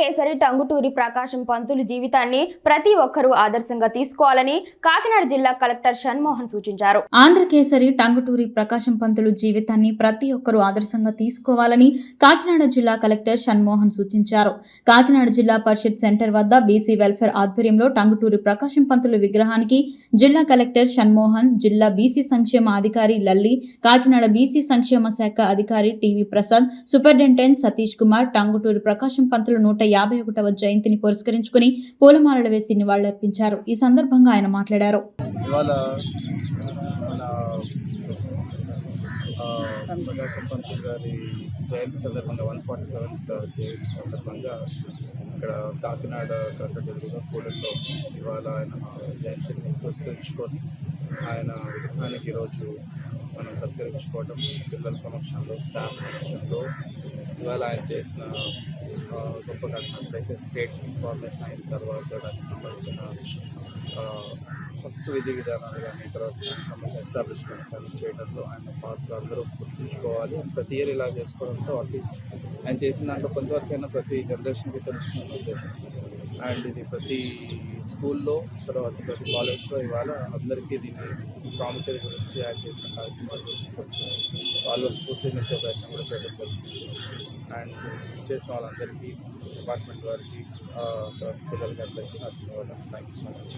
కేసరి టంగుటూరి ప్రకాశం పంతులు జీవితాన్ని ప్రతి ఒక్కరూ ఆదర్శంగా తీసుకోవాలని కాకినాడ జిల్లా కలెక్టర్ షణ్మోహన్ సూచించారు. ఆంధ్రకేసరి టంగుటూరి ప్రకాశం పంతులు జీవితాన్ని ప్రతి ఒక్కరూ ఆదర్శంగా తీసుకోవాలని కాకినాడ జిల్లా కలెక్టర్ షణ్మోహన్ సూచించారు. కాకినాడ జిల్లా పరిషత్ సెంటర్ వద్ద బీసీ వెల్ఫేర్ ఆధ్వర్యంలో టంగుటూరి ప్రకాశం పంతులు విగ్రహానికి జిల్లా కలెక్టర్ షణ్మోహన్ జిల్లా బీసీ సంక్షేమ అధికారి లల్లి కాకినాడ బీసీ సంక్షేమ శాఖ అధికారి టీవీ ప్రసాద్ సూపరింటెండెంట్ సతీష్ కుమార్ టంగుటూరి ప్రకాశం పంతులు నూట యాభై ఒకటవ జయంతిని పురస్కరించుకుని పూలమాలలు వేసి నివాళులర్పించారు. ఈ సందర్భంగా ఆయన మాట్లాడారు. ప్రకాశం పంతులు గారి జయంతి సందర్భంగా వన్ ఫార్టీ సెవెంత్ జయంతి సందర్భంగా ఇక్కడ కాకినాడ కట్టడిగా కూడల్లో ఇవాళ ఆయన జయంతిని పురస్కరించుకొని ఆయన విగ్రహానికి ఈరోజు మనం సత్కరించుకోవటం పిల్లల సమక్షంలో స్టాఫ్ సమక్షంలో. ఇవాళ ఆయన చేసిన గొప్ప ఘటనట్లయితే స్టేట్ ఇన్ఫర్మేషన్ అయిన తర్వాత దానికి సంబంధించిన ఫస్ట్ విధి విధానాలు కానీ తర్వాత సంబంధించిన ఎస్టాబ్లిష్మెంట్ కానీ చేయడంలో ఆయన పాత్ర అందరూ గుర్తుంచుకోవాలి. ప్రతి ఇయర్ ఇలా చేసుకోవడంతో అట్లీస్ట్ ఆయన చేసిన దాంట్లో కొంతవరకైనా ప్రతి జనరేషన్కి తెలుస్తుంది అండ్ ఇది ప్రతి స్కూల్లో తర్వాత ప్రతి కాలేజ్లో ఇవాళ అందరికీ దీని ప్రాముఖ్యత గురించి యాడ్ చేసిన కార్యక్రమాల గురించి వాళ్ళు స్ఫూర్తినిచ్చే ప్రయత్నం కూడా చేయడం జరుగుతుంది అండ్ చేసిన వాళ్ళందరికీ డిపార్ట్మెంట్ వారికి పిల్లలకి అందరికీ నా ధన్యవాదాలు. Thank you so much